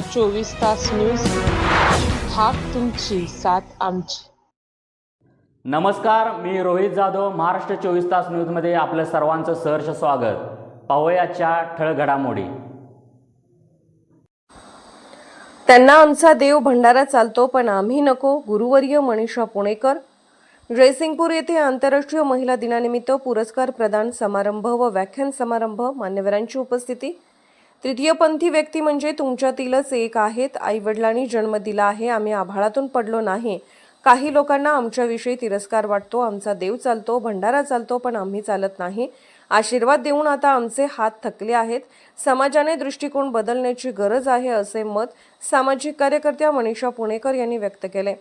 चोवीस तास न्यूज हाक तुमची साथ आमची. नमस्कार मी रोहित जाधव महाराष्ट्र चोवीस तास न्यूजमध्ये आपलं सर्वांचं सहर्ष स्वागत. पाहूयाच्या ठळक घडामोडी. त्यांना आमचा देव भंडारा चालतो पण आम्ही नको गुरुवर्य मनीषा पुणेकर. जयसिंगपूर येथे आंतरराष्ट्रीय महिला दिनानिमित्त पुरस्कार प्रदान समारंभ व व्याख्यान समारंभ मान्यवरांची उपस्थिती. तृतीयपंथी व्यक्ती म्हणजे तुमच्यातीलच एक आहेत. आईवडिलांनी जन्म दिला आहे. आम्ही आभाळातून पडलो नाही. काही लोकांना आमच्याविषयी तिरस्कार वाटतो. आमचा देव चालतो भंडारा चालतो पण आम्ही चालत नाही. आशीर्वाद देऊन आता आमचे हात थकले आहेत. समाजाने दृष्टिकोन बदलण्याची गरज आहे असे मत सामाजिक कार्यकर्त्या मनीषा पुणेकर यांनी व्यक्त केले.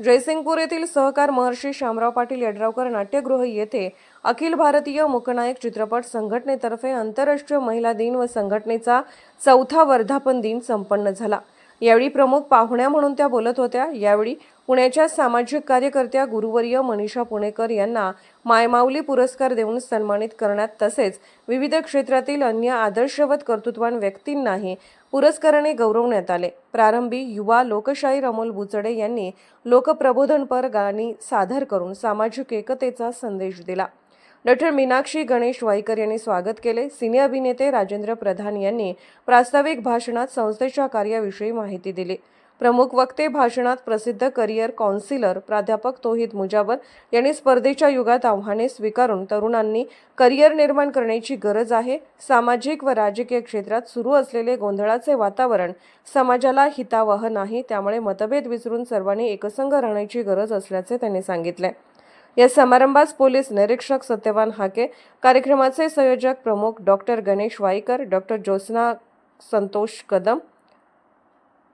जयसिंगपूर येथील सहकार महर्षी शामराव पाटील यड्रावकर नाट्यगृह येथे अखिल भारतीय मुकनायक चित्रपट संघटनेतर्फे आंतरराष्ट्रीय महिला दिन व संघटनेचा चौथा वर्धापन दिन संपन्न झाला. यावेळी प्रमुख पाहुण्या म्हणून त्या बोलत होत्या. यावेळी पुण्याच्या सामाजिक कार्यकर्त्या गुरुवर्य मनीषा पुणेकर यांना मायमाऊली पुरस्कार देऊन सन्मानित करण्यात तसेच विविध क्षेत्रातील अन्य आदर्शवत कर्तृत्वान व्यक्तींनाही पुरस्काराने गौरवण्यात आले. प्रारंभी युवा लोकशाहीर अमोल बुचडे यांनी लोकप्रबोधनपर गाणी सादर करून सामाजिक एकतेचा संदेश दिला. डॉक्टर मीनाक्षी गणेश वाईकर यांनी स्वागत केले. सिने अभिनेते राजेंद्र प्रधान यांनी प्रास्ताविक भाषणात संस्थेच्या कार्याविषयी माहिती दिली. प्रमुख वक्ते भाषणात प्रसिद्ध करिअर काउन्सिलर प्राध्यापक तोहिद मुजावर यांनी स्पर्धेच्या युगात आव्हाने स्वीकारून तरुणांनी करिअर निर्माण करण्याची गरज आहे. सामाजिक व राजकीय क्षेत्रात सुरू असलेले गोंधळाचे वातावरण समाजाला हितावह नाही त्यामुळे मतभेद विसरून सर्वांनी एकसंघ राहण्याची गरज असल्याचे त्यांनी सांगितले. या समारंभास पोलीस निरीक्षक सत्यवान हाके कार्यक्रमाचे संयोजक प्रमुख डॉक्टर गणेश वाईकर डॉक्टर ज्योत्स्ना संतोष कदम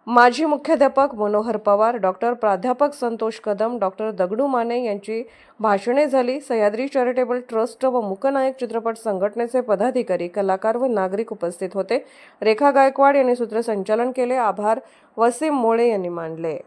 माजी मुख्याध्यापक मनोहर पवार डॉक्टर प्राध्यापक संतोष कदम डॉक्टर दगडू माने यांची भाषणे झाली. सह्याद्री चॅरिटेबल ट्रस्ट व मुकनायक चित्रपट संघटनेचे पदाधिकारी कलाकार व नागरिक उपस्थित होते. रेखा गायकवाड यांनी सूत्रसंचालन केले. आभार. वसीम मोळे यांनी मानले.